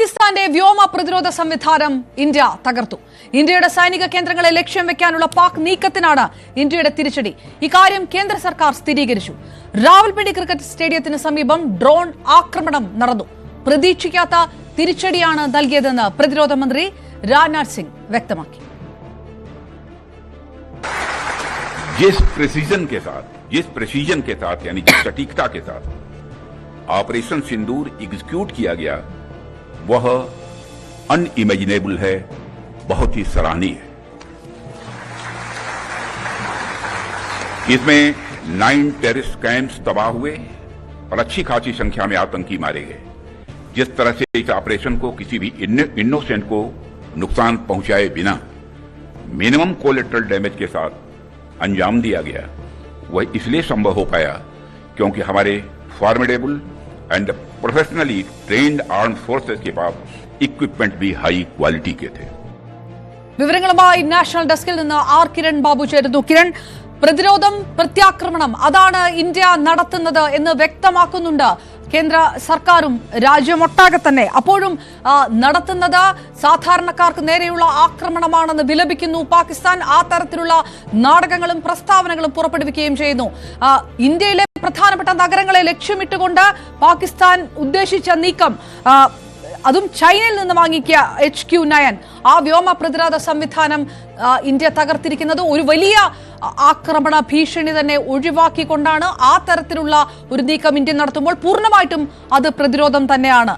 പാകിസ്ഥാന്റെ വ്യോമ പ്രതിരോധ സംവിധാനം ഇന്ത്യ തകർത്തു ഇന്ത്യയുടെ സൈനിക കേന്ദ്രങ്ങളെ ലക്ഷ്യം വെക്കാനുള്ള പാക് നീക്കത്തിനാണ് ഇന്ത്യയുടെ തിരിച്ചടി ഇക്കാര്യം കേന്ദ്ര സർക്കാർ സ്ഥിരീകരിച്ചു രാവൽപിണ്ടി ക്രിക്കറ്റ് സ്റ്റേഡിയത്തിന് സമീപം ഡ്രോൺ ആക്രമണം നടന്നു പ്രതീക്ഷിക്കാത്ത തിരിച്ചടിയാണ് നൽകിയതെന്ന് പ്രതിരോധ മന്ത്രി രാജ്നാഥ് സിംഗ് വ്യക്തമാക്കി जिस प्रेसिजन के साथ जिस प्रेसिजन के साथ यानी जिस सटीकता के साथ ऑपरेशन सिंदूर एग्जीक्यूट किया गया वह अनइमेजिनेबल है, बहुत ही सराहनीय है। इसमें नाइन टेररिस्ट कैंप्स तबाह हुए और अच्छी खासी संख्या में आतंकी मारे गए। जिस तरह से इस ऑपरेशन को किसी भी इनोसेंट को नुकसान पहुँचाए बिना मिनिमम कोलेट्रल डैमेज के साथ अंजाम दिया गया, वह इसलिए संभव हो पाया क्योंकि हमारे formidable and professionally trained arm forces के पास इक्विपमेंट भी हाई क्वालिटी के थे വിവരങ്ങളുമായി നാഷണൽ ഡെസ്കിൽ നിന്ന് ആർ കിരൺ ബാബു ചേരുന്നു കിരൺ പ്രതിരോധം പ്രത്യാക്രമണം അതാണ് ഇന്ത്യ നടത്തുന്നത് എന്ന് വ്യക്തമാക്കുന്നുണ്ട് കേന്ദ്ര സർക്കാരും രാജ്യമൊട്ടാകെ തന്നെ. അപ്പോഴും നടത്തുന്നത് സാധാരണക്കാർക്ക് നേരെയുള്ള ആക്രമണമാണെന്ന് വിലപിക്കുന്നു. പാകിസ്ഥാൻ ആ തരത്തിലുള്ള നാടകങ്ങളും പ്രസ്താവനകളും പുറപ്പെടുവിക്കുകയും ചെയ്യുന്നു. ഇന്ത്യയിലെ പ്രധാനപ്പെട്ട നഗരങ്ങളെ ലക്ഷ്യമിട്ടുകൊണ്ട് പാകിസ്ഥാൻ ഉദ്ദേശിച്ച നീക്കം അതും ചൈനയിൽ നിന്ന് വാങ്ങിക്കിയ എച്ച് ക്യു നയൻ. ആ വ്യോമ പ്രതിരോധ സംവിധാനം ഇന്ത്യ തകർത്തിരിക്കുന്നത് ഒരു വലിയ ആക്രമണ ഭീഷണി തന്നെ ഒഴിവാക്കിക്കൊണ്ടാണ് ആ തരത്തിലുള്ള ഒരു നീക്കം ഇന്ത്യ നടത്തുമ്പോൾ പൂർണമായിട്ടും അത് പ്രതിരോധം തന്നെയാണ്.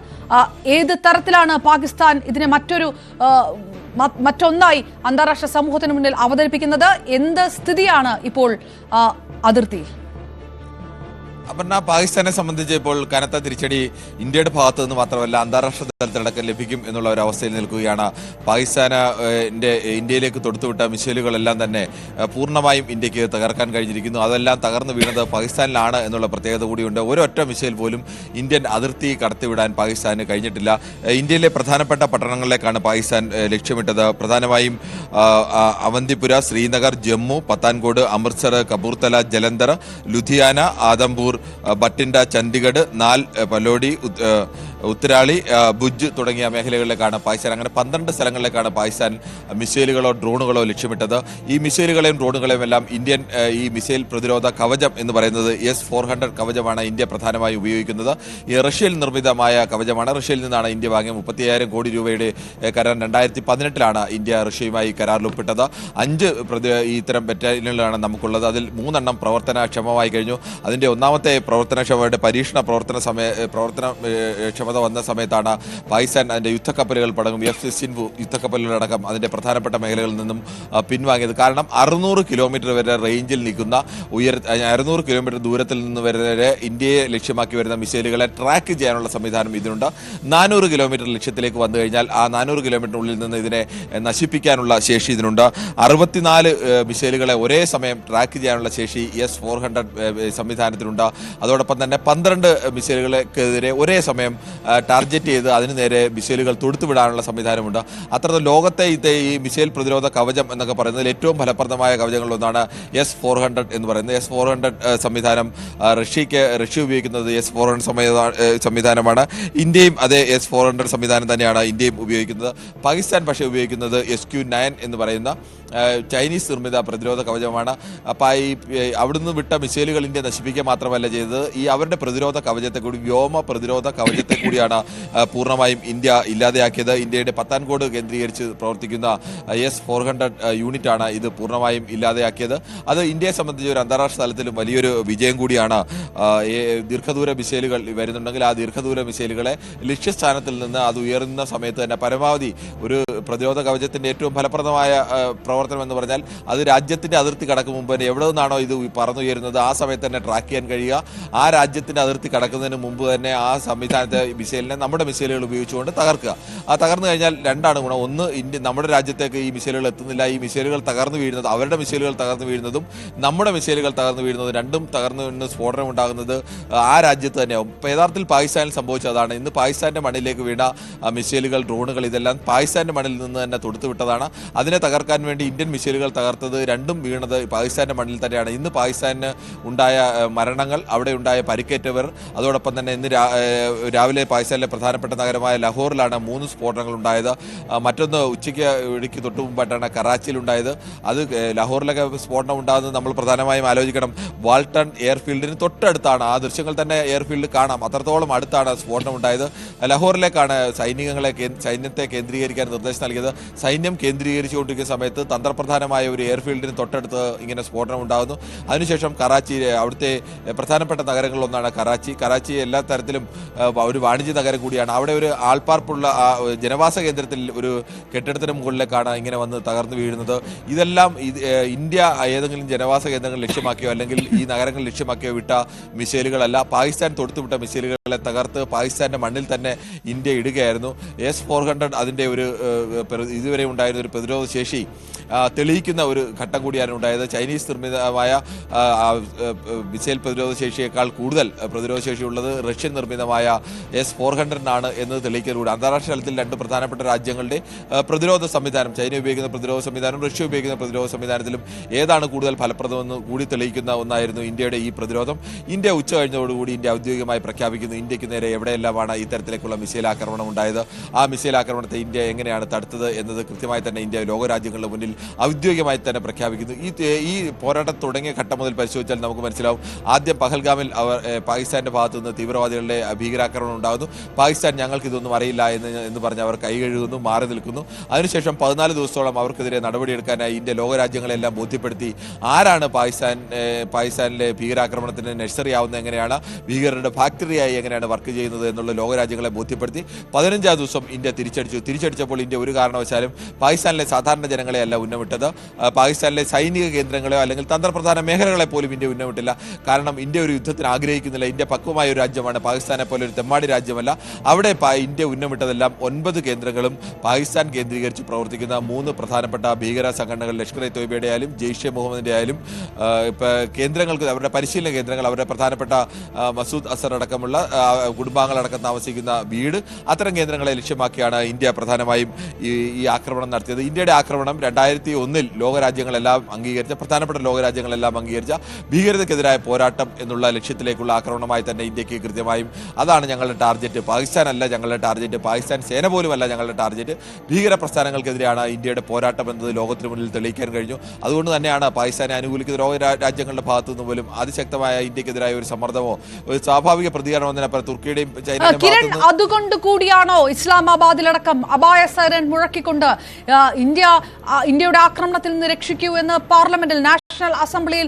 ഏത് തരത്തിലാണ് പാകിസ്ഥാൻ ഇതിനെ മറ്റൊരു മറ്റൊന്നായി അന്താരാഷ്ട്ര സമൂഹത്തിന് മുന്നിൽ അവതരിപ്പിക്കുന്നത്? എന്ത് സ്ഥിതിയാണ് ഇപ്പോൾ അതിർത്തിയിൽ അപർണ പാകിസ്ഥാനെ സംബന്ധിച്ച് ഇപ്പോൾ കനത്ത തിരിച്ചടി ഇന്ത്യയുടെ ഭാഗത്തു നിന്ന് മാത്രമല്ല അന്താരാഷ്ട്ര തലത്തിലടക്കം ലഭിക്കും എന്നുള്ള ഒരു അവസ്ഥയിൽ നിൽക്കുകയാണ്. പാകിസ്ഥാന ഇന്ത്യയിലേക്ക് തൊടുത്തുവിട്ട മിസൈലുകളെല്ലാം തന്നെ പൂർണമായും ഇന്ത്യയ്ക്ക് തകർക്കാൻ കഴിഞ്ഞിരിക്കുന്നു. അതെല്ലാം തകർന്നു വീണത് പാകിസ്ഥാനിലാണ് എന്നുള്ള പ്രത്യേകത കൂടിയുണ്ട്. ഒരൊറ്റ മിസൈൽ പോലും ഇന്ത്യൻ അതിർത്തി കടത്തിവിടാൻ പാകിസ്ഥാന് കഴിഞ്ഞിട്ടില്ല. ഇന്ത്യയിലെ പ്രധാനപ്പെട്ട പട്ടണങ്ങളിലേക്കാണ് പാകിസ്ഥാൻ ലക്ഷ്യമിട്ടത്. പ്രധാനമായും അവന്തിപുര ശ്രീനഗർ ജമ്മു പത്താൻകോട് അമൃത്സർ കപൂർത്തല ജലന്ധർ ലുധിയാന ആദംപൂർ ബട്ടിൻഡ ചണ്ഡിഗഡ് നാൽ പലോടി ഉത്തരാളി ഭുജ് തുടങ്ങിയ മേഖലകളിലേക്കാണ് പാകിസ്ഥാൻ അങ്ങനെ പന്ത്രണ്ട് സ്ഥലങ്ങളിലേക്കാണ് പാകിസ്ഥാൻ മിസൈലുകളോ ഡ്രോണുകളോ ലക്ഷ്യമിട്ടത്. ഈ മിസൈലുകളെയും ഡ്രോണുകളെയും എല്ലാം ഇന്ത്യൻ ഈ മിസൈൽ പ്രതിരോധ കവചം എന്ന് പറയുന്നത് എസ് ഫോർ ഹൺഡ്രഡ് കവചമാണ് ഇന്ത്യ പ്രധാനമായും ഉപയോഗിക്കുന്നത്. ഈ റഷ്യയിൽ നിർമ്മിതമായ കവചമാണ്. റഷ്യയിൽ നിന്നാണ് ഇന്ത്യ വാങ്ങിയ മുപ്പത്തിയായിരം കോടി രൂപയുടെ കരാർ രണ്ടായിരത്തി പതിനെട്ടിലാണ് ഇന്ത്യ റഷ്യയുമായി കരാറിൽ ഒപ്പിട്ടത്. അഞ്ച് പ്രതി ഇത്തരം ബറ്റാലിയനുകളാണ് നമുക്കുള്ളത്. അതിൽ മൂന്നെണ്ണം പ്രവർത്തനക്ഷമമായി കഴിഞ്ഞു. അതിന്റെ ഒന്നാമത്തെ പ്രവർത്തനക്ഷമയുടെ പരീക്ഷണ പ്രവർത്തന സമയ പ്രവർത്തന ക്ഷമത വന്ന സമയത്താണ് പാകിസ്ഥാൻ അതിന്റെ യുദ്ധക്കപ്പലുകൾ പടങ്ങും. എഫ് സിക്സ്റ്റീൻ യുദ്ധക്കപ്പലുകളടക്കം അതിന്റെ പ്രധാനപ്പെട്ട മേഖലകളിൽ നിന്നും പിൻവാങ്ങിയത്. കാരണം അറുന്നൂറ് കിലോമീറ്റർ വരെ റേഞ്ചിൽ നിൽക്കുന്ന ഉയർ അറുന്നൂറ് കിലോമീറ്റർ ദൂരത്തിൽ നിന്ന് വരെ ഇന്ത്യയെ ലക്ഷ്യമാക്കി വരുന്ന മിസൈലുകളെ ട്രാക്ക് ചെയ്യാനുള്ള സംവിധാനം ഇതിനുണ്ട്. നാനൂറ് കിലോമീറ്റർ ലക്ഷ്യത്തിലേക്ക് വന്നു കഴിഞ്ഞാൽ ആ നാനൂറ് കിലോമീറ്ററിനുള്ളിൽ നിന്ന് ഇതിനെ നശിപ്പിക്കാനുള്ള ശേഷി ഇതിനുണ്ട്. അറുപത്തിനാല് മിസൈലുകളെ ഒരേ സമയം ട്രാക്ക് ചെയ്യാനുള്ള ശേഷി എസ് ഫോർ ഹൺഡ്രഡ് സംവിധാനത്തിനുണ്ട്. അതോടൊപ്പം തന്നെ പന്ത്രണ്ട് മിസൈലുകൾക്കെതിരെ ഒരേ സമയം ടാർഗറ്റ് ചെയ്ത് അതിന് നേരെ മിസൈലുകൾ തൊടുത്തുവിടാനുള്ള സംവിധാനമുണ്ട്. അത്തരത്തിൽ ലോകത്തെ ഈ മിസൈൽ പ്രതിരോധ കവചം എന്നൊക്കെ പറയുന്നതിൽ ഏറ്റവും ഫലപ്രദമായ കവചങ്ങളിലൊന്നാണ് എസ് ഫോർ ഹൺഡ്രഡ് എന്ന് പറയുന്നത്. എസ് ഫോർ ഹൺഡ്രഡ് സംവിധാനം റഷ്യക്ക് റഷ്യ ഉപയോഗിക്കുന്നത് എസ് ഫോർ ഹൺഡ്രഡ് സംവിധാനമാണ്. ഇന്ത്യയും അതേ എസ് ഫോർ ഹൺഡ്രഡ് സംവിധാനം തന്നെയാണ് ഇന്ത്യയും ഉപയോഗിക്കുന്നത്. പാകിസ്ഥാൻ പക്ഷേ ഉപയോഗിക്കുന്നത് എസ് ക്യു നയൻ എന്ന് പറയുന്ന ചൈനീസ് നിർമ്മിത പ്രതിരോധ കവചമാണ്. അപ്പോൾ ഈ അവിടുന്ന് വിട്ട മിസൈലുകൾ ഇന്ത്യ നശിപ്പിക്കുക മാത്രമല്ല ചെയ്തത്. ഈ അവരുടെ പ്രതിരോധ കവചത്തെ കൂടി വ്യോമ പ്രതിരോധ കവചത്തെ കൂടിയാണ് പൂർണമായും ഇന്ത്യ ഇല്ലാതെയാക്കിയത്. ഇന്ത്യയുടെ പത്താൻകോട് കേന്ദ്രീകരിച്ച് പ്രവർത്തിക്കുന്ന എസ് ഫോർ ഹൺഡ്രഡ് യൂണിറ്റ് ആണ് ഇത് പൂർണമായും ഇല്ലാതെയാക്കിയത്. അത് ഇന്ത്യയെ സംബന്ധിച്ച് ഒരു അന്താരാഷ്ട്ര തലത്തിലും വലിയൊരു വിജയം കൂടിയാണ്. ദീർഘദൂര മിസൈലുകൾ വരുന്നുണ്ടെങ്കിൽ ആ ദീർഘദൂര മിസൈലുകളെ ലക്ഷ്യസ്ഥാനത്തിൽ നിന്ന് അത് ഉയരുന്ന സമയത്ത് തന്നെ പരമാവധി ഒരു പ്രതിരോധ കവചത്തിന്റെ ഏറ്റവും ഫലപ്രദമായ പ്രവർത്തനം എന്ന് പറഞ്ഞാൽ അത് രാജ്യത്തിന്റെ അതിർത്തി കടക്കും മുമ്പ് തന്നെ എവിടെ നിന്നാണോ ഇത് പറന്നുയരുന്നത് ആ സമയത്ത് തന്നെ ട്രാക്ക് ചെയ്യാൻ കഴിയുക. ആ രാജ്യത്തിന്റെ അതിർത്തി കടക്കുന്നതിന് മുമ്പ് തന്നെ ആ സംവിധാനത്തെ മിസൈലിനെ നമ്മുടെ മിസൈലുകൾ ഉപയോഗിച്ചുകൊണ്ട് തകർക്കുക. ആ തകർന്നു കഴിഞ്ഞാൽ രണ്ടാണ് ഗുണം. ഒന്ന് ഇന്ത്യ നമ്മുടെ രാജ്യത്തേക്ക് ഈ മിസൈലുകൾ എത്തുന്നില്ല. ഈ മിസൈലുകൾ തകർന്നു വീഴുന്നത് അവരുടെ മിസൈലുകൾ തകർന്നു വീഴുന്നതും നമ്മുടെ മിസൈലുകൾ തകർന്നു വീഴുന്നതും രണ്ടും തകർന്നു വീണ് സ്ഫോടനം ഉണ്ടാകുന്നത് ആ രാജ്യത്ത് തന്നെയാവും. ഇപ്പോൾ യഥാർത്ഥത്തിൽ പാകിസ്ഥാനിൽ സംഭവിച്ചതാണ് ഇന്ന് പാകിസ്ഥാന്റെ മണ്ണിലേക്ക് വീണ മിസൈലുകൾ ഡ്രോണുകൾ ഇതെല്ലാം പാകിസ്ഥാന്റെ മണ്ണിൽ നിന്ന് തന്നെ തൊടുത്തുവിട്ടതാണ് അതിനെ തകർക്കാൻ വേണ്ടി ഇന്ത്യൻ മിസൈലുകൾ തകർത്തത് രണ്ടും വീണത് പാകിസ്ഥാന്റെ മണ്ണിൽ തന്നെയാണ്. ഇന്ന് പാകിസ്ഥാന് ഉണ്ടായ മരണങ്ങൾ അവിടെ ഉണ്ടായ പരിക്കേറ്റവർ അതോടൊപ്പം തന്നെ ഇന്ന് രാവിലെ പാകിസ്ഥാനിലെ പ്രധാനപ്പെട്ട നഗരമായ ലാഹോറിലാണ് മൂന്ന് സ്ഫോടനങ്ങൾ ഉണ്ടായത്. മറ്റൊന്ന് ഉച്ചയ്ക്ക് ഇടയ്ക്ക് തൊട്ടു മുമ്പായിട്ടാണ് കറാച്ചിയിൽ ഉണ്ടായത്. അത് ലാഹോറിലൊക്കെ സ്ഫോടനം ഉണ്ടാകുന്നത് നമ്മൾ പ്രധാനമായും ആലോചിക്കണം. വാൾട്ടൺ എയർഫീൽഡിന് തൊട്ടടുത്താണ്. ആ ദൃശ്യങ്ങൾ തന്നെ എയർഫീൽഡ് കാണാം. അത്രത്തോളം അടുത്താണ് സ്ഫോടനം ഉണ്ടായത്. ലാഹോറിലേക്കാണ് സൈനികങ്ങളെ സൈന്യത്തെ കേന്ദ്രീകരിക്കാൻ നിർദ്ദേശം നൽകിയത്. സൈന്യം കേന്ദ്രീകരിച്ചുകൊണ്ടിരിക്കുന്ന സമയത്ത് തന്ത്രപ്രധാനമായ ഒരു എയർഫീൽഡിന് തൊട്ടടുത്ത് ഇങ്ങനെ സ്ഫോടനം ഉണ്ടാകുന്നു. അതിനുശേഷം കറാച്ചി അവിടുത്തെ പ്രധാനപ്പെട്ട നഗരങ്ങളിലൊന്നാണ് കറാച്ചി. കറാച്ചി എല്ലാ തരത്തിലും ഒരു വാണിജ്യ നഗരം കൂടിയാണ്. അവിടെ ഒരു ആൾപ്പാർപ്പുള്ള ജനവാസ കേന്ദ്രത്തിൽ ഒരു കെട്ടിടത്തിന് മുകളിലേക്കാണ് ഇങ്ങനെ വന്ന് തകർന്നു വീഴുന്നത്. ഇതെല്ലാം ഇന്ത്യ ഏതെങ്കിലും ജനവാസ കേന്ദ്രങ്ങൾ ലക്ഷ്യമാക്കിയോ അല്ലെങ്കിൽ ഈ നഗരങ്ങൾ ലക്ഷ്യമാക്കിയോ വിട്ട മിസൈലുകളല്ല. പാകിസ്ഥാൻ തൊടുത്തുവിട്ട മിസൈലുകളെ തകർത്ത് പാകിസ്ഥാന്റെ മണ്ണിൽ തന്നെ ഇന്ത്യ ഇടുകയായിരുന്നു. എസ് ഫോർ ഹൺഡ്രഡ് അതിന്റെ ഒരു ഇതുവരെ ഉണ്ടായിരുന്ന ഒരു പ്രതിരോധ ശേഷി തെളിയിക്കുന്ന ഒരു ഘട്ടം കൂടിയാണ് ഉണ്ടായത്. ചൈനീസ് നിർമ്മിതമായ മിസൈൽ പ്രതിരോധ ശേഷിയേക്കാൾ കൂടുതൽ പ്രതിരോധ ശേഷിയുള്ളത് റഷ്യൻ നിർമ്മിതമായ എസ് ഫോർ ഹൺഡ്രഡിനാണ് എന്ന് തെളിയിക്കലൂടെ അന്താരാഷ്ട്ര തലത്തിൽ രണ്ട് പ്രധാനപ്പെട്ട രാജ്യങ്ങളുടെ പ്രതിരോധ സംവിധാനം ചൈന ഉപയോഗിക്കുന്ന പ്രതിരോധ സംവിധാനം റഷ്യ ഉപയോഗിക്കുന്ന പ്രതിരോധ സംവിധാനത്തിലും ഏതാണ് കൂടുതൽ ഫലപ്രദമെന്ന് കൂടി തെളിയിക്കുന്ന ഒന്നായിരുന്നു ഇന്ത്യയുടെ ഈ പ്രതിരോധം. ഇന്ത്യ ഉച്ച കഴിഞ്ഞതോടുകൂടി ഇന്ത്യ ഔദ്യോഗികമായി പ്രഖ്യാപിക്കുന്നു. ഇന്ത്യയ്ക്ക് നേരെ എവിടെയെല്ലാമാണ് ഇത്തരത്തിലേക്കുള്ള മിസൈൽ ആക്രമണം ഉണ്ടായത്? ആ മിസൈൽ ആക്രമണത്തെ ഇന്ത്യ എങ്ങനെയാണ് തടുത്തത് എന്നത് കൃത്യമായി തന്നെ ഇന്ത്യ ലോകരാജ്യങ്ങളുടെ മുന്നിൽ ഔദ്യോഗികമായി തന്നെ പ്രഖ്യാപിക്കുന്നു. ഈ ഈ പോരാട്ടം തുടങ്ങിയ ഘട്ടം മുതൽ പരിശോധിച്ചാൽ നമുക്ക് മനസ്സിലാവും. ആദ്യം പഹൽഗാമിൽ അവർ പാകിസ്ഥാന്റെ ഭാഗത്തു നിന്ന് തീവ്രവാദികളുടെ ഭീകരാക്രമണം ഉണ്ടാകുന്നു. പാകിസ്ഥാൻ ഞങ്ങൾക്ക് ഇതൊന്നും അറിയില്ല എന്ന് എന്ന് പറഞ്ഞ് അവർ കൈ കഴുകുന്നു മാറി നിൽക്കുന്നു. അതിനുശേഷം പതിനാല് ദിവസത്തോളം അവർക്കെതിരെ നടപടിയെടുക്കാനായി ഇന്ത്യ ലോകരാജ്യങ്ങളെല്ലാം ബോധ്യപ്പെടുത്തി ആരാണ് പാകിസ്ഥാൻ പാകിസ്ഥാനിലെ ഭീകരാക്രമണത്തിന് നഴ്സറി ആവുന്നത് എങ്ങനെയാണ് ഭീകരരുടെ ഫാക്ടറിയായി എങ്ങനെയാണ് വർക്ക് ചെയ്യുന്നത് എന്നുള്ള ലോകരാജ്യങ്ങളെ ബോധ്യപ്പെടുത്തി പതിനഞ്ചാം ദിവസം ഇന്ത്യ തിരിച്ചടിച്ചു. തിരിച്ചടിച്ചപ്പോൾ ഇന്ത്യ ഒരു കാരണവശാലും പാകിസ്ഥാനിലെ സാധാരണ ജനങ്ങളെയല്ല ഉന്നമിട്ടത് പാകിസ്ഥാനിലെ സൈനിക കേന്ദ്രങ്ങളെയോ അല്ലെങ്കിൽ തന്ത്രപ്രധാന മേഖലകളെ പോലും ഇന്ത്യ ഉന്നമിട്ടില്ല കാരണം ഇന്ത്യ ഒരു യുദ്ധത്തിന് ആഗ്രഹിക്കുന്നില്ല. ഇന്ത്യ പക്വമായ ഒരു രാജ്യമാണ്. പാകിസ്ഥാനെ പോലെ ഒരു തെമ്മാടി രാജ്യമല്ല. അവിടെ ഇന്ത്യ ഉന്നമിട്ടതെല്ലാം ഒൻപത് കേന്ദ്രങ്ങളും പാകിസ്ഥാൻ കേന്ദ്രീകരിച്ച് പ്രവർത്തിക്കുന്ന മൂന്ന് പ്രധാനപ്പെട്ട ഭീകര സംഘടനകൾ ലഷ്കർ ഇ തോയ്ബയുടെ ആയാലും ജെയ്ഷെ മുഹമ്മദിന്റെ ആയാലും കേന്ദ്രങ്ങൾക്ക് അവരുടെ പരിശീലന കേന്ദ്രങ്ങൾ അവരുടെ പ്രധാനപ്പെട്ട മസൂദ് അസർ അടക്കമുള്ള കുടുംബാംഗങ്ങളടക്കം താമസിക്കുന്ന വീട് അത്തരം കേന്ദ്രങ്ങളെ ലക്ഷ്യമാക്കിയാണ് ഇന്ത്യ പ്രധാനമായും ഈ ആക്രമണം നടത്തിയത്. ഇന്ത്യയുടെ ആക്രമണം രണ്ടായിരത്തി ഒന്നിൽ ലോകരാജ്യങ്ങളെല്ലാം അംഗീകരിച്ച പ്രധാനപ്പെട്ട ലോകരാജ്യങ്ങളെല്ലാം അംഗീകരിച്ച ഭീകരതയ്ക്കെതിരായ പോരാട്ടം എന്നുള്ള ലക്ഷ്യത്തിലേക്കുള്ള ആക്രമണമായി തന്നെ ഇന്ത്യയ്ക്ക് കൃത്യമായും അതാണ് ഞങ്ങളുടെ ടാർഗറ്റ് പാകിസ്ഥാൻ അല്ല ഞങ്ങളുടെ ടാർഗറ്റ് പാകിസ്ഥാൻ സേന പോലുമല്ല ഞങ്ങളുടെ ടാർഗറ്റ് ഭീകര പ്രസ്ഥാനങ്ങൾക്കെതിരെയാണ് ഇന്ത്യയുടെ പോരാട്ടം എന്നത് ലോകത്തിന് മുന്നിൽ തെളിയിക്കാൻ കഴിഞ്ഞു. അതുകൊണ്ട് തന്നെയാണ് പാകിസ്ഥാനെ അനുകൂലിക്കുന്ന ലോക രാജ്യങ്ങളുടെ ഭാഗത്തു നിന്ന് പോലും അതിശക്തമായ ഇന്ത്യക്കെതിരായ ഒരു സമ്മർദ്ദമോ ഒരു സ്വാഭാവിക പ്രതികരണം എന്നതിനപ്പുറം തുർക്കിയുടെയും ചൈനയുടെയും അതുകൊണ്ട് കൂടിയാണോ ഇസ്ലാമാബാദിലടക്കം അപായ സൈറൻ മുഴക്കിക്കൊണ്ട് ഇന്ത്യ ഇന്ത്യ ഇന്ത്യയുടെ ആക്രമണത്തിൽ നിന്ന് രക്ഷിക്കൂ എന്ന് പാർലമെന്റിൽ നാഷണൽ അസംബ്ലിയിൽ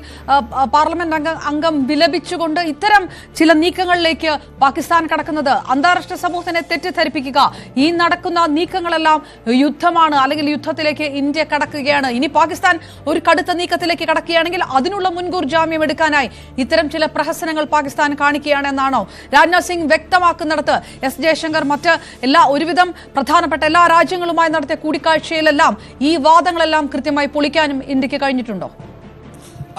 പാർലമെന്റ് അംഗം അംഗം വിലപിച്ചുകൊണ്ട് ഇത്തരം ചില നീക്കങ്ങളിലേക്ക് പാകിസ്ഥാൻ കടക്കുന്നത്. അന്താരാഷ്ട്ര സമൂഹത്തിനെ തെറ്റിദ്ധരിപ്പിക്കുക. ഈ നടക്കുന്ന നീക്കങ്ങളെല്ലാം യുദ്ധമാണ്. അല്ലെങ്കിൽ യുദ്ധത്തിലേക്ക് ഇന്ത്യ കടക്കുകയാണ്. ഇനി പാകിസ്ഥാൻ ഒരു കടുത്ത നീക്കത്തിലേക്ക് കടക്കുകയാണെങ്കിൽ അതിനുള്ള മുൻകൂർ ജാമ്യം എടുക്കാനായി ഇത്തരം ചില പ്രഹസനങ്ങൾ പാകിസ്ഥാൻ കാണിക്കുകയാണെന്നാണോ രാജ്നാഥ് സിംഗ് വ്യക്തമാക്കുന്നിടത്ത്. എസ് ജയശങ്കർ മറ്റ് എല്ലാ ഒരുവിധം പ്രധാനപ്പെട്ട എല്ലാ രാജ്യങ്ങളുമായി നടത്തിയ കൂടിക്കാഴ്ചയിലെല്ലാം ഈ വാദങ്ങളെല്ലാം കൃത്യമായി പൊളിക്കാനും ഇന്ത്യയ്ക്ക് കഴിഞ്ഞിട്ടുണ്ടോ?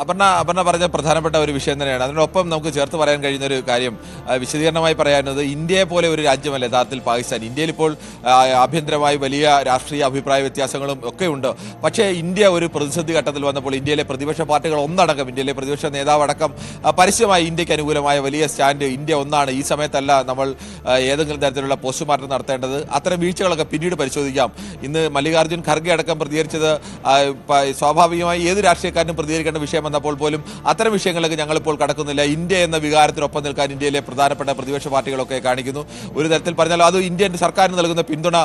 അപർണ അപർണ പറഞ്ഞ പ്രധാനപ്പെട്ട ഒരു വിഷയം തന്നെയാണ്. അതിനോടൊപ്പം നമുക്ക് ചേർത്ത് പറയാൻ കഴിയുന്ന ഒരു കാര്യം വിശദീകരണമായി പറയാനുള്ളത് ഇന്ത്യയെ പോലെ ഒരു രാജ്യമല്ല യഥാർത്ഥത്തിൽ പാകിസ്ഥാൻ. ഇന്ത്യയിൽ ഇപ്പോൾ ആഭ്യന്തരമായി വലിയ രാഷ്ട്രീയ അഭിപ്രായ വ്യത്യാസങ്ങളും ഒക്കെ ഉണ്ട്. പക്ഷേ ഇന്ത്യ ഒരു പ്രതിസന്ധി ഘട്ടത്തിൽ വന്നപ്പോൾ ഇന്ത്യയിലെ പ്രതിപക്ഷ പാർട്ടികൾ ഒന്നടക്കം ഇന്ത്യയിലെ പ്രതിപക്ഷ നേതാവ് അടക്കം പരസ്യമായി ഇന്ത്യയ്ക്ക് അനുകൂലമായ വലിയ സ്റ്റാൻഡ് ഇന്ത്യ ഒന്നാണ്. ഈ സമയത്തല്ല നമ്മൾ ഏതെങ്കിലും തരത്തിലുള്ള പോസ്റ്റ്മോർട്ടം നടത്തേണ്ടത്. അത്തരം വീഴ്ചകളൊക്കെ പിന്നീട് പരിശോധിക്കാം. ഇന്ന് മല്ലികാർജുൻ ഖർഗെ അടക്കം പ്രതികരിച്ചത് സ്വാഭാവികമായി ഏത് രാഷ്ട്രീയക്കാരനും പ്രതികരിക്കേണ്ട വിഷയം വന്നപ്പോൾ പോലും അത്തരം വിഷയങ്ങളിലേക്ക് ഞങ്ങളിപ്പോൾ കടക്കുന്നില്ല. ഇന്ത്യ എന്ന വികാരത്തിനൊപ്പം നിൽക്കാൻ ഇന്ത്യയിലെ പ്രധാനപ്പെട്ട പ്രതിപക്ഷ പാർട്ടികളൊക്കെ കാണിക്കുന്നു. ഒരു തരത്തിൽ പറഞ്ഞാൽ അത് ഇന്ത്യൻ സർക്കാരിന് നൽകുന്ന പിന്തുണ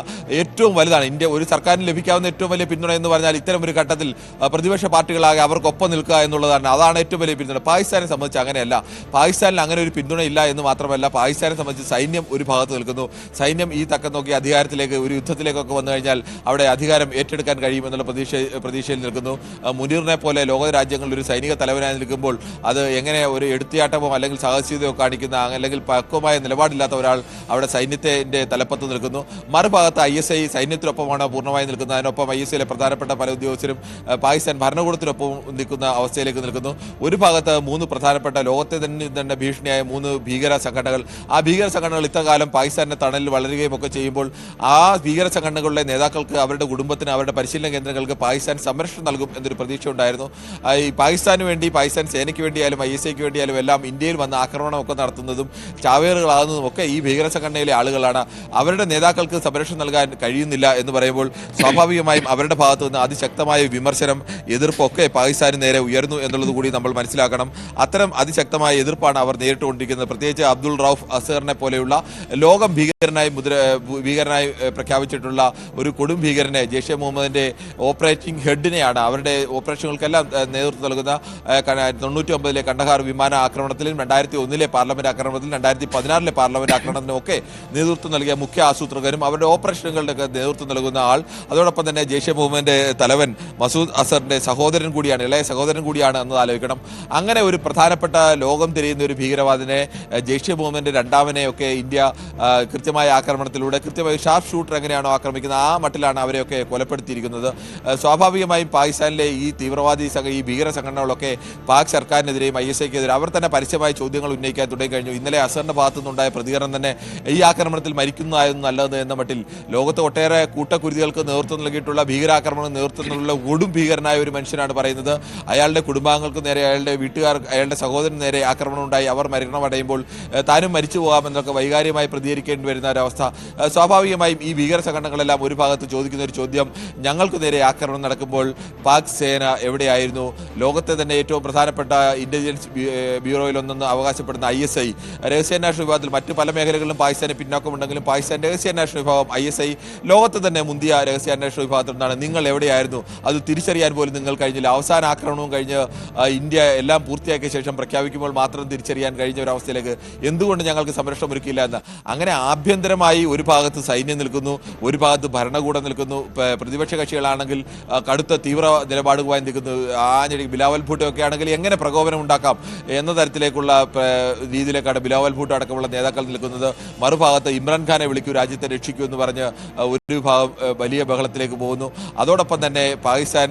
ഏറ്റവും വലുതാണ്. ഇന്ത്യ ഒരു സർക്കാരിന് ലഭിക്കാവുന്ന ഏറ്റവും വലിയ പിന്തുണ എന്ന് പറഞ്ഞാൽ ഇത്തരം ഒരു ഘട്ടത്തിൽ പ്രതിപക്ഷ പാർട്ടികളാകെ അവർക്കൊപ്പം നിൽക്കുക എന്നുള്ളതാണ്. അതാണ് ഏറ്റവും വലിയ പിന്തുണ. പാകിസ്ഥാനെ സംബന്ധിച്ച് അങ്ങനെയല്ല. പാകിസ്ഥാനിൽ അങ്ങനെ ഒരു പിന്തുണ ഇല്ല എന്ന് മാത്രമല്ല പാകിസ്ഥാനെ സംബന്ധിച്ച് സൈന്യം ഒരു ഭാഗത്ത് നിൽക്കുന്നു. സൈന്യം ഈ തക്കം നോക്കി അധികാരത്തിലേക്ക് ഒരു യുദ്ധത്തിലേക്കൊക്കെ വന്നു കഴിഞ്ഞാൽ അവിടെ അധികാരം ഏറ്റെടുക്കാൻ കഴിയുമെന്നുള്ള പ്രതീക്ഷ പ്രതീക്ഷയിൽ നിൽക്കുന്നു. മുനീറിനെ പോലെ ലോക രാജ്യങ്ങളിൽ ഒരു സൈനിക തലവനായി നിൽക്കുമ്പോൾ അത് എങ്ങനെ ഒരു എടുത്തിയാട്ടമോ അല്ലെങ്കിൽ സാഹസികതയോ കാണിക്കുന്ന അല്ലെങ്കിൽ പക്വമായ നിലപാടില്ലാത്ത ഒരാൾ അവിടെ സൈന്യത്തിന്റെ തലപ്പത്ത് നിൽക്കുന്നു. മറുഭാഗത്ത് ഐ എസ് ഐ സൈന്യത്തിനൊപ്പമാണ് പൂർണമായി നിൽക്കുന്നത്? അതിനൊപ്പം ഐ എസ് ഐയിലെ പ്രധാനപ്പെട്ട പല ഉദ്യോഗസ്ഥരും പാകിസ്ഥാൻ ഭരണകൂടത്തിനൊപ്പം നിൽക്കുന്ന അവസ്ഥയിലേക്ക് നിൽക്കുന്നു. ഒരു ഭാഗത്ത് മൂന്ന് പ്രധാനപ്പെട്ട ലോകത്തെ തന്നെ തന്നെ ഭീഷണിയായ മൂന്ന് ഭീകര സംഘടനകൾ. ആ ഭീകര സംഘടനകൾ ഇത്രകാലം പാകിസ്ഥാന്റെ തണലിൽ വളരുകയും ഒക്കെ ചെയ്യുമ്പോൾ ആ ഭീകര സംഘടനകളുടെ നേതാക്കൾക്ക് അവരുടെ കുടുംബത്തിന് അവരുടെ പരിശീലന കേന്ദ്രങ്ങൾക്ക് പാകിസ്ഥാൻ സംരക്ഷണം നൽകും എന്നൊരു പ്രതീക്ഷ ഉണ്ടായിരുന്നു ഈ പാകിസ്ഥാൻ പാകിസ്ഥാന് വേണ്ടി പാകിസ്ഥാൻ സേനയ്ക്ക് വേണ്ടിയാലും ഐ എസ് ഐക്ക് വേണ്ടിയാലും എല്ലാം ഇന്ത്യയിൽ വന്ന് ആക്രമണമൊക്കെ നടത്തുന്നതും ചാവേറുകളാകുന്നതും ഒക്കെ ഈ ഭീകര സംഘടനയിലെ ആളുകളാണ്. അവരുടെ നേതാക്കൾക്ക് സംരക്ഷണം നൽകാൻ കഴിയുന്നില്ല എന്ന് പറയുമ്പോൾ സ്വാഭാവികമായും അവരുടെ ഭാഗത്തു നിന്ന് അതിശക്തമായ വിമർശനം എതിർപ്പൊക്കെ പാകിസ്ഥാന് നേരെ ഉയർന്നു എന്നുള്ളത് കൂടി നമ്മൾ മനസ്സിലാക്കണം. അത്തരം അതിശക്തമായ എതിർപ്പാണ് അവർ നേരിട്ടുകൊണ്ടിരിക്കുന്നത്. പ്രത്യേകിച്ച് അബ്ദുൾ റൌഫ് അസറിനെ പോലെയുള്ള ലോകം ഭീകരനായി മുദ്ര ഭീകരനായി പ്രഖ്യാപിച്ചിട്ടുള്ള ഒരു കൊടും ഭീകരനെ ജെയ്ഷെ മുഹമ്മദിന്റെ ഓപ്പറേറ്റിംഗ് ഹെഡിനെയാണ് അവരുടെ ഓപ്പറേഷനുകൾക്കെല്ലാം നേതൃത്വം നൽകുന്ന തൊണ്ണൂറ്റി ഒമ്പതിലെ കണ്ടഹാർ വിമാന ആക്രമണത്തിലും രണ്ടായിരത്തി ഒന്നിലെ പാർലമെന്റ് ആക്രമണത്തിലും രണ്ടായിരത്തി പതിനാറിലെ പാർലമെന്റ് ആക്രമണത്തിനും ഒക്കെ നേതൃത്വം നൽകിയ മുഖ്യ ആസൂത്രകനും അവരുടെ ഓപ്പറേഷനുകളുടെ നേതൃത്വം നൽകുന്ന ആൾ. അതോടൊപ്പം തന്നെ ജെയ്ഷെ മുഹമ്മദിന്റെ തലവൻ മസൂദ് അസറിന്റെ സഹോദരൻ കൂടിയാണ് ഇളയ സഹോദരൻ കൂടിയാണ് എന്നത് ആലോചിക്കണം. അങ്ങനെ ഒരു പ്രധാനപ്പെട്ട ലോകം തിരിയുന്ന ഒരു ഭീകരവാദിനെ ജെയ്ഷെ മുഹമ്മദിന്റെ രണ്ടാമനെ ഒക്കെ ഇന്ത്യ കൃത്യമായ ആക്രമണത്തിലൂടെ കൃത്യമായി ഷാർപ്പ് ഷൂട്ടർ എങ്ങനെയാണോ ആക്രമിക്കുന്നത് ആ മട്ടിലാണ് അവരെയൊക്കെ കൊലപ്പെടുത്തിയിരിക്കുന്നത്. സ്വാഭാവികമായും പാകിസ്ഥാനിലെ ഈ തീവ്രവാദി സംഘ ഈ ഭീകര സംഘടനകളൊക്കെ പാക് സർക്കാരിനെതിരെയും ഐ എസ് ഐക്കെതിരെ അവർ തന്നെ പരസ്യമായ ചോദ്യങ്ങൾ ഉന്നയിക്കാൻ തുടങ്ങി കഴിഞ്ഞു ഇന്നലെ അസറിന്റെ ഭാഗത്തു നിന്നുണ്ടായ പ്രതികരണം തന്നെ ഈ ആക്രമണത്തിൽ മരിക്കുന്നതായിരുന്നു നല്ലത് എന്ന മട്ടിൽ ലോകത്ത് ഒട്ടേറെ കൂട്ടക്കുരുതികൾക്ക് നേതൃത്വം നൽകിയിട്ടുള്ള ഭീകരാക്രമണം നേതൃത്വം നൽകിയുള്ള കൊടും ഭീകരനായ ഒരു മനുഷ്യനാണ് പറയുന്നത്. അയാളുടെ കുടുംബാംഗങ്ങൾക്ക് നേരെ അയാളുടെ വീട്ടുകാർ അയാളുടെ സഹോദരൻ നേരെ ആക്രമണം ഉണ്ടായി. അവർ മരണമടയുമ്പോൾ താനും മരിച്ചു പോകാമെന്നൊക്കെ വൈകാരികമായി പ്രതികരിക്കേണ്ടി വരുന്ന ഒരവസ്ഥ സ്വാഭാവികമായും ഈ ഭീകര സംഘടനകളെല്ലാം ഒരു ഭാഗത്ത് ചോദിക്കുന്ന ഒരു ചോദ്യം ഞങ്ങൾക്ക് നേരെ ആക്രമണം നടക്കുമ്പോൾ പാക് സേന എവിടെയായിരുന്നു? ലോകത്തെ തന്നെ ഏറ്റവും പ്രധാനപ്പെട്ട ഇന്റലിജൻസ് ബ്യൂറോയിലൊന്നെന്ന് അവകാശപ്പെടുന്ന ഐ എസ് ഐ രഹസ്യാന്വേഷണ വിഭാഗത്തിൽ മറ്റ് പല മേഖലകളിലും പാകിസ്ഥാന് പിന്നോക്കമുണ്ടെങ്കിലും പാകിസ്ഥാൻ രഹസ്യാന്വേഷണ വിഭാഗം ഐ എസ് ഐ ലോകത്തെ തന്നെ മുന്തിയ രഹസ്യാന്വേഷണ വിഭാഗത്തിൽ നിന്നാണ്. നിങ്ങൾ എവിടെയായിരുന്നു? അത് തിരിച്ചറിയാൻ പോലും നിങ്ങൾ കഴിഞ്ഞില്ല. അവസാന ആക്രമണവും കഴിഞ്ഞ് ഇന്ത്യ എല്ലാം പൂർത്തിയാക്കിയ ശേഷം പ്രഖ്യാപിക്കുമ്പോൾ മാത്രം തിരിച്ചറിയാൻ കഴിഞ്ഞ ഒരു അവസ്ഥയിലേക്ക് എന്തുകൊണ്ട് ഞങ്ങൾക്ക് സംരക്ഷണം ഒരുക്കില്ല എന്ന്. അങ്ങനെ ആഭ്യന്തരമായി ഒരു ഭാഗത്ത് സൈന്യം നിൽക്കുന്നു ഒരു ഭാഗത്ത് ഭരണകൂടം നിൽക്കുന്നു. പ്രതിപക്ഷ കക്ഷികളാണെങ്കിൽ കടുത്ത തീവ്ര നിലപാടുമായി നിൽക്കുന്നു. ആഞ്ഞടി ബിലാവൽ ഭൂട്ടോ ഒക്കെ ആണെങ്കിൽ എങ്ങനെ പ്രകോപനം ഉണ്ടാക്കാം എന്ന തരത്തിലേക്കുള്ള രീതിയിലേക്കാണ് ബിലാവൽ ഭൂട്ടോ അടക്കമുള്ള നേതാക്കൾ നിൽക്കുന്നത്. മറുഭാഗത്ത് ഇമ്രാൻഖാനെ വിളിക്കൂ രാജ്യത്തെ രക്ഷിക്കൂ എന്ന് പറഞ്ഞ് ഒരു വിഭാഗം വലിയ ബഹളത്തിലേക്ക് പോകുന്നു. അതോടൊപ്പം തന്നെ പാകിസ്ഥാൻ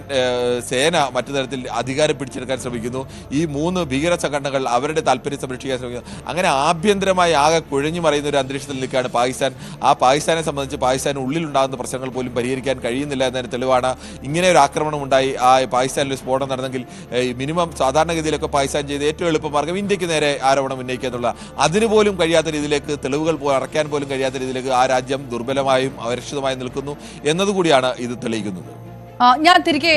സേന മറ്റു തരത്തിൽ അധികാരം പിടിച്ചെടുക്കാൻ ശ്രമിക്കുന്നു. ഈ മൂന്ന് ഭീകര സംഘടനകൾ അവരുടെ താല്പര്യം സംരക്ഷിക്കാൻ ശ്രമിക്കുന്നു. അങ്ങനെ ആഭ്യന്തരമായി ആകെ കുഴഞ്ഞു മറിയുന്ന ഒരു അന്തരീക്ഷത്തിൽ നിൽക്കുകയാണ് പാകിസ്ഥാൻ. ആ പാകിസ്ഥാനെ സംബന്ധിച്ച് പാകിസ്ഥാൻ ഉള്ളിലുണ്ടാകുന്ന പ്രശ്നങ്ങൾ പോലും പരിഹരിക്കാൻ കഴിയുന്നില്ല എന്നതിന് തെളിവാണ് ഇങ്ങനെ ഒരു ആക്രമണം ഉണ്ടായി. ആ പാകിസ്ഥാനിൽ സ്ഫോടനം നടന്നെങ്കിൽ മിനിമം സാധാരണഗതിയിലൊക്കെ പാകിസ്ഥാൻ ചെയ്ത ഏറ്റവും എളുപ്പമാർഗം ഇന്ത്യയ്ക്ക് നേരെ ആരോപണം ഉന്നയിക്കുക എന്നുള്ള. അതിന് പോലും കഴിയാത്ത രീതിയിലേക്ക് തെളിവുകൾ അടയ്ക്കാൻ പോലും കഴിയാത്ത രീതിയിലേക്ക് ആ രാജ്യം ദുർബലമായും അരക്ഷിതമായും നിൽക്കുന്നു എന്നതുകൂടിയാണ് ഇത് തെളിയിക്കുന്നത്. ഞാൻ തിരികെ